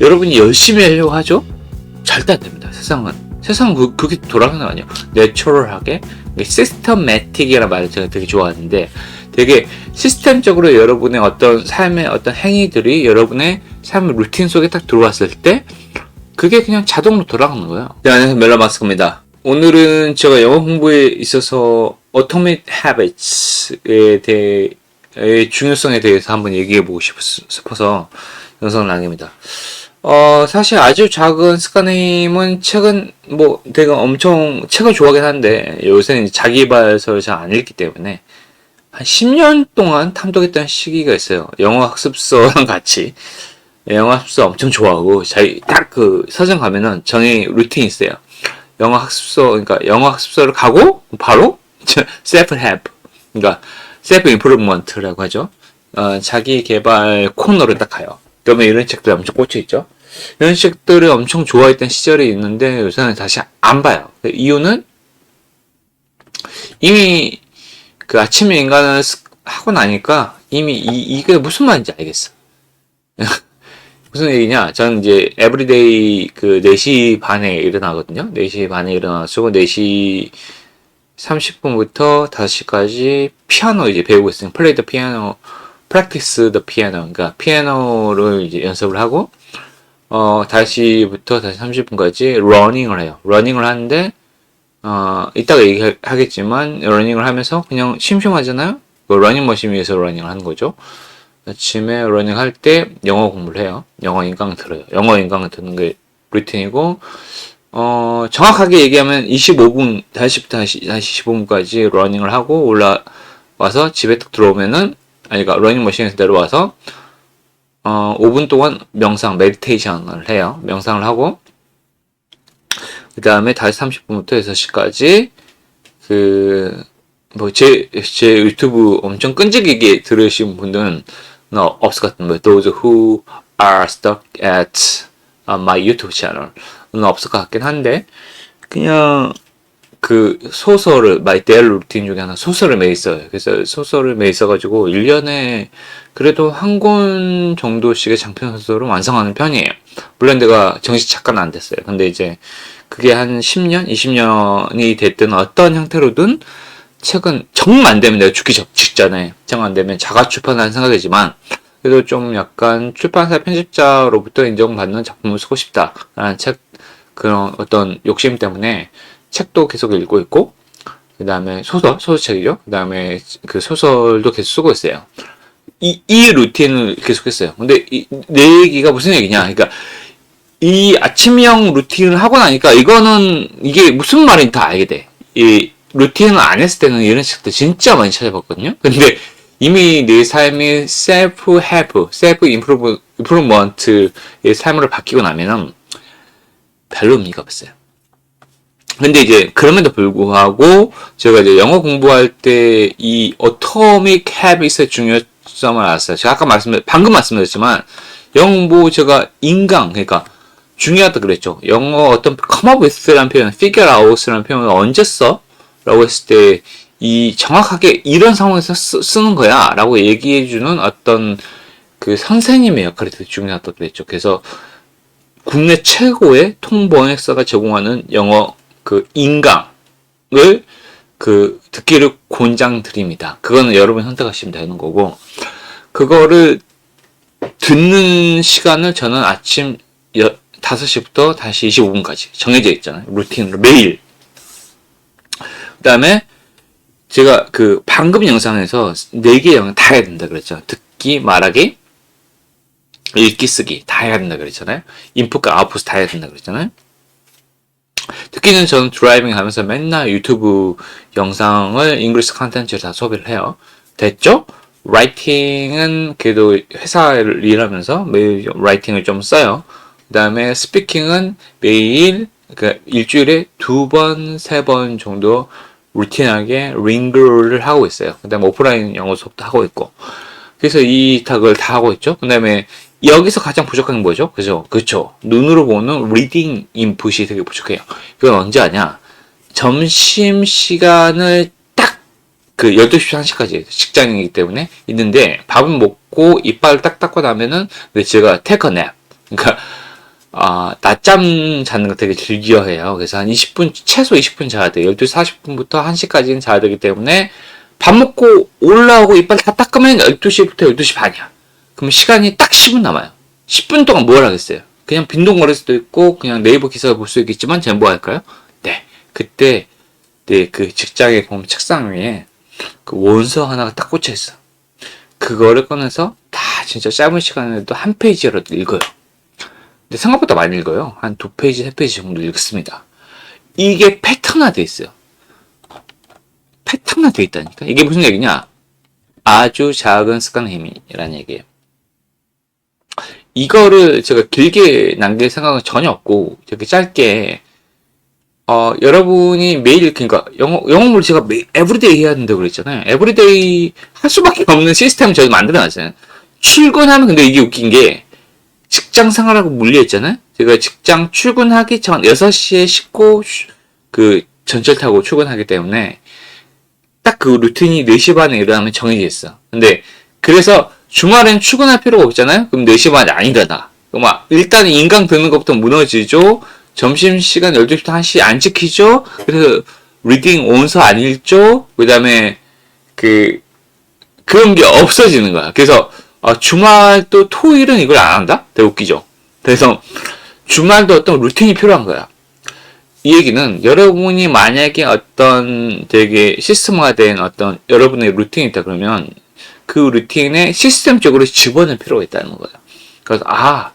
여러분이 열심히 하려고 하죠? 절대 안 됩니다. 세상은. 세상은 그, 그게 돌아가는 거 아니에요. 내추럴하게. 시스템매틱이라는 말을 제가 되게 좋아하는데 되게 시스템적으로 여러분의 어떤 삶의 어떤 행위들이 여러분의 삶의 루틴 속에 딱 들어왔을 때 그게 그냥 자동으로 돌아가는 거예요. 네, 안녕하세요. 멜라 마스크입니다. 오늘은 제가 영어 공부에 있어서 Automate Habits에 대해 중요성에 대해서 한번 얘기해 보고 싶어서 영상을 남깁니다. 어, 사실 아주 작은 스카님은 책은 뭐 내가 엄청 책을 좋아하긴 한데 요새는 자기 발서를 잘 안 읽기 때문에 한 10년 동안 탐독했던 시기가 있어요. 영어 학습서랑 같이. 영어 학습서 엄청 좋아하고 자기 딱 그 서점 가면은 정의 루틴이 있어요. 영어 학습서 그러니까 영어 학습서를 가고 바로 셀프 헬프 그러니까 셀프 임프루먼트라고 하죠. 어, 자기 개발 코너를 딱 가요. 그러면 이런 책들 엄청 꽂혀 있죠. 이런 책들을 엄청 좋아했던 시절이 있는데 요새는 다시 안 봐요. 그 이유는 이미 그 아침에 인간을 스- 하고 나니까 이미 이, 이게 무슨 말인지 알겠어. 무슨 얘기냐? 저는 이제 에브리데이 그 4시 반에 일어나거든요. 4시 반에 일어나서 4시 30분부터 5시까지 피아노 이제 배우고 있어요. 플레이 더 피아노, practice the piano. 그러니까 피아노를 이제 연습을 하고 어, 5시부터 5시 30분까지 러닝을 해요. 러닝을 하는데 어, 이따가 얘기하겠지만 러닝을 하면서 그냥 심심하잖아요. 그 러닝머신 위에서 러닝을 하는 거죠. 아침에 러닝 할 때 영어 공부를 해요. 영어 인강 들어요. 영어 인강 듣는 게 루틴이고, 어, 정확하게 얘기하면 25분, 5시부터 1시, 1시 15분까지 러닝을 하고 올라와서 집에 딱 들어오면은, 아니, 그러니까 러닝머신에서 내려와서, 어, 5분 동안 명상, 메디테이션을 해요. 명상을 하고, 그 다음에 다시 30분부터 6시까지, 그, 뭐, 제, 제 유튜브 엄청 끈질기게 들으신 분들은 어, 없을 것 같은데, those who are stuck at uh, my YouTube channel. 는 없을 것 같긴 한데, 그냥, 그 소설을, my daily routine 중에 하나 소설을 매일 써요. 그래서 소설을 매일 써가지고, 1년에 그래도 한 권 정도씩의 장편 소설을 완성하는 편이에요. 물론 내가 정식 작가는 안 됐어요. 근데 이제, 그게 한 10년, 20년이 됐든 어떤 형태로든 책은 정말 안 되면 내가 죽기 적- 직전에 정 안 되면 자가 출판하는 생각이지만 그래도 좀 약간 출판사 편집자로부터 인정받는 작품을 쓰고 싶다라는 책 그런 어떤 욕심 때문에 책도 계속 읽고 있고 그 다음에 소설 소설책이죠 그 다음에 그 소설도 계속 쓰고 있어요 이, 이 루틴을 계속했어요 근데 이, 내 얘기가 무슨 얘기냐 그러니까 이 아침형 루틴을 하고 나니까 이거는 이게 무슨 말인지 다 알게 돼. 이 루틴을 안 했을 때는 이런 책들 진짜 많이 찾아봤거든요. 근데 이미 내 삶이 셀프 헬프, 셀프 임프루먼트의 삶으로 바뀌고 나면은 별로 의미가 없어요. 근데 이제 그럼에도 불구하고 제가 이제 영어 공부할 때 이 어토믹 헤비스의 중요성을 알았어요. 제가 아까 말씀 방금 말씀드렸지만 영어 공부 제가 인강 그러니까 중요하다 그랬죠. 영어 어떤 come up with라는 표현, figure out라는 표현을 언제 써? 라고 했을 때 이 정확하게 이런 상황에서 쓰, 는 거야 라고 얘기해 주는 어떤 그 선생님의 역할이 되게 중요하다 그랬죠. 그래서 국내 최고의 통번역사가 제공하는 영어 그 인강을 그 듣기를 권장 드립니다. 그거는 여러분 선택하시면 되는 거고 그거를 듣는 시간을 저는 아침 여, 5시부터 다시 25분까지 정해져 있잖아요. 루틴으로 매일. 그 다음에 제가 그 방금 영상에서 4개 영상 다 해야 된다 그랬죠. 듣기, 말하기, 읽기, 쓰기 다 해야 된다 그랬잖아요. 인풋과 아웃풋 다 해야 된다 그랬잖아요. 듣기는 저는 드라이빙 하면서 맨날 유튜브 영상을 잉글리시 컨텐츠를 다 소비를 해요. 됐죠? 라이팅은 그래도 회사를 일하면서 매일 라이팅을 좀 써요. 그 다음에 스피킹은 매일 그 일주일에 두 번, 세 번 정도 루틴하게 링글을 하고 있어요. 그 다음에 오프라인 영어 수업도 하고 있고. 그래서 이 탁을 다 하고 있죠. 그 다음에 여기서 가장 부족한 게 뭐죠? 그죠? 그쵸. 눈으로 보는 리딩 인풋이 되게 부족해요. 이건 언제 하냐? 점심 시간을 딱 그 12시 1시까지 직장이기 때문에 있는데 밥은 먹고 이빨 딱 닦고 나면은 제가 테크 냅. 그러니까 아, 낮잠 자는 거 되게 즐겨 해요. 그래서 한 20분, 최소 20분 자야 돼요. 12시 40분부터 1시까지는 자야 되기 때문에 밥 먹고 올라오고 이빨 다 닦으면 12시부터 12시 반이야. 그럼 시간이 딱 10분 남아요. 10분 동안 뭘 하겠어요? 그냥 빈동거릴 수도 있고, 그냥 네이버 기사를 볼 수 있겠지만, 제가 뭐 할까요? 네. 그때, 네, 그 직장에 보면 책상 위에 그 원서 하나가 딱 꽂혀 있어. 그거를 꺼내서 다 진짜 짧은 시간에도 한 페이지라도 읽어요. 근데 생각보다 많이 읽어요. 한 두 페이지, 세 페이지 정도 읽습니다. 이게 패턴화 돼 있어요. 패턴화돼 있다니까. 이게 무슨 얘기냐? 아주 작은 습관의 힘이라는 얘기예요. 이거를 제가 길게 남길 생각은 전혀 없고 이렇게 짧게 어, 여러분이 매일 그러니까 영어 영어를 제가 매 에브리데이 해야 된다고 그랬잖아요. 에브리데이 할 수밖에 없는 시스템을 저희 만들어 놨어요. 출근하면 근데 이게 웃긴 게 직장 생활하고 물리했잖아요. 제가 직장 출근하기 전 6시에 씻고 쉬- 그 전철 타고 출근하기 때문에 딱 그 루틴이 4시 반에 일어나면 정해져 있어. 근데 그래서 주말엔 출근할 필요가 없잖아요. 그럼 4시 반이 아니다. 그럼 막 일단 인강 듣는 것부터 무너지죠. 점심시간 12시부터 1시 안 지키죠. 그래서 리딩 온서 안 읽죠. 그 다음에 그 그런 게 없어지는 거야. 그래서 아, 주말 또 토일은 이걸 안 한다? 되게 웃기죠. 그래서 주말도 어떤 루틴이 필요한 거야. 이 얘기는 여러분이 만약에 어떤 되게 시스템화된 어떤 여러분의 루틴이 있다 그러면 그 루틴에 시스템적으로 집어넣을 필요가 있다는 거예요. 그래서 아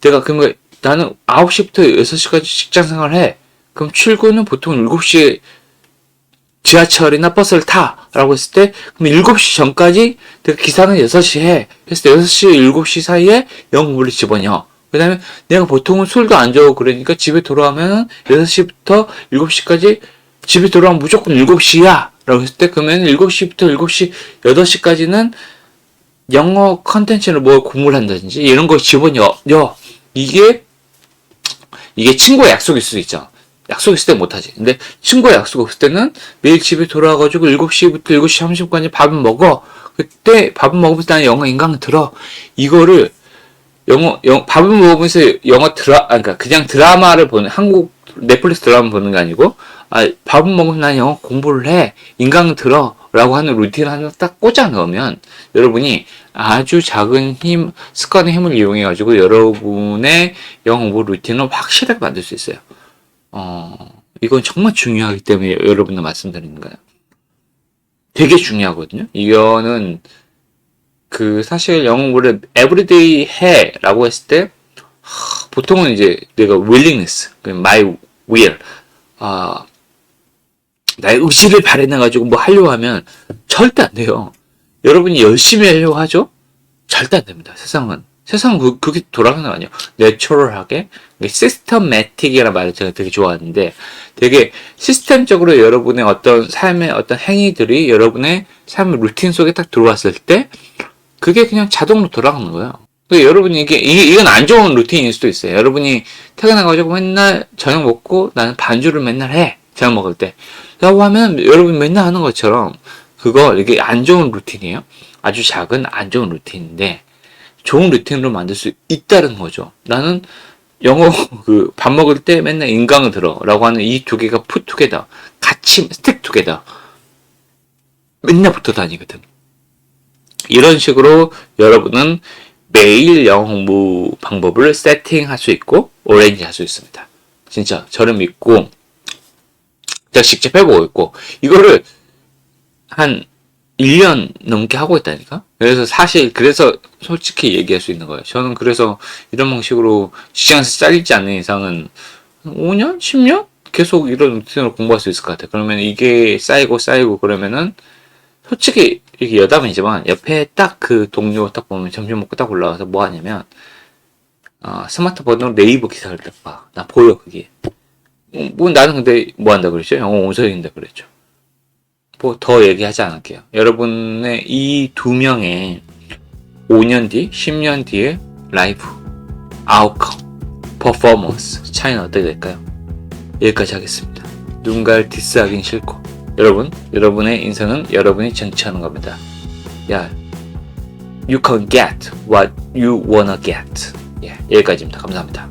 내가 그러면 나는 9시부터 6시까지 직장 생활을 해. 그럼 출근은 보통 7시에 지하철이나 버스를 타. 라고 했을 때, 그럼 7시 전까지 내가 기사는 6시 해. 그래서 6시, 7시 사이에 영업을 집어넣어. 그 다음에 내가 보통은 술도 안 좋고 그러니까 집에 돌아오면 6시부터 7시까지 집에 돌아오면 무조건 7시야. 라고 했을 때, 그러면 7시부터 7시, 8시까지는 영어 컨텐츠를 뭐 공부를 한다든지 이런 거 집어넣어. 이게, 이게 친구의 약속일 수도 있죠. 약속 있을 때 못하지. 근데 친구와 약속 없을 때는 매일 집에 돌아와가지고 7시부터 7시 30분까지 밥을 먹어. 그때 밥을 먹으면서 나는 영어 인강 들어. 이거를 영어, 영, 밥을 먹으면서 영어 드라, 아, 그러니까 그냥 드라마를 보는, 한국 넷플릭스 드라마 보는 게 아니고, 아, 밥을 먹으면 난 영어 공부를 해. 인강 들어. 라고 하는 루틴을 하나 딱 꽂아 넣으면 여러분이 아주 작은 힘, 습관의 힘을 이용해가지고 여러분의 영어 공부 루틴을 확실하게 만들 수 있어요. 어, 이건 정말 중요하기 때문에 여러분들 말씀드리는 거예요. 되게 중요하거든요. 이거는 그 사실 영어를 everyday 해라고 했을 때 하, 보통은 이제 내가 willingness, 그 my will, 아 나의 의지를 발현해 가지고 뭐 하려고 하면 절대 안 돼요. 여러분이 열심히 하려고 하죠? 절대 안 됩니다. 세상은 세상은 그, 그게 돌아가는 거 아니에요. 내추럴하게 시스템매틱이라는 말을 제가 되게 좋아하는데 되게 시스템적으로 여러분의 어떤 삶의 어떤 행위들이 여러분의 삶의 루틴 속에 딱 들어왔을 때 그게 그냥 자동으로 돌아가는 거예요. 근데 여러분이 이게, 이건 안 좋은 루틴일 수도 있어요. 여러분이 퇴근해가지고 맨날 저녁 먹고 나는 반주를 맨날 해. 저녁 먹을 때. 라고 하면 여러분 맨날 하는 것처럼 그거 이게 안 좋은 루틴이에요. 아주 작은 안 좋은 루틴인데 좋은 루틴으로 만들 수 있다는 거죠. 나는 영어 그 밥 먹을 때 맨날 인강을 들어라고 하는 이 두 개가 together 같이 stick together 맨날 붙어 다니거든. 이런 식으로 여러분은 매일 영어 공부 방법을 세팅할 수 있고 오렌지 할 수 있습니다. 진짜 저를 믿고 제가 직접 해보고 있고 이거를 한 1년 넘게 하고 있다니까? 그래서 사실, 그래서 솔직히 얘기할 수 있는 거예요. 저는 그래서 이런 방식으로 직장에서 잘리지 않는 이상은 5년? 10년? 계속 이런 루틴으로 공부할 수 있을 것 같아요. 그러면 이게 쌓이고 쌓이고 그러면은 솔직히 이게 여담이지만 옆에 딱 그 동료 딱 보면 점심 먹고 딱 올라와서 뭐 하냐면 어, 스마트폰으로 네이버 기사를 딱 봐. 나 보여, 그게. 뭐, 뭐 나는 근데 뭐 한다 그랬죠? 영어 온서인다 그랬죠. 뭐 더 얘기하지 않을게요. 여러분의 이 두 명의 5년 뒤, 10년 뒤의 라이프, 아웃컴, 퍼포먼스 차이는 어떻게 될까요? 여기까지 하겠습니다. 누군가를 디스하긴 싫고 여러분, 여러분의 인생은 여러분이 정치하는 겁니다. 야, you can get what you wanna get. 예, 여기까지입니다. 감사합니다.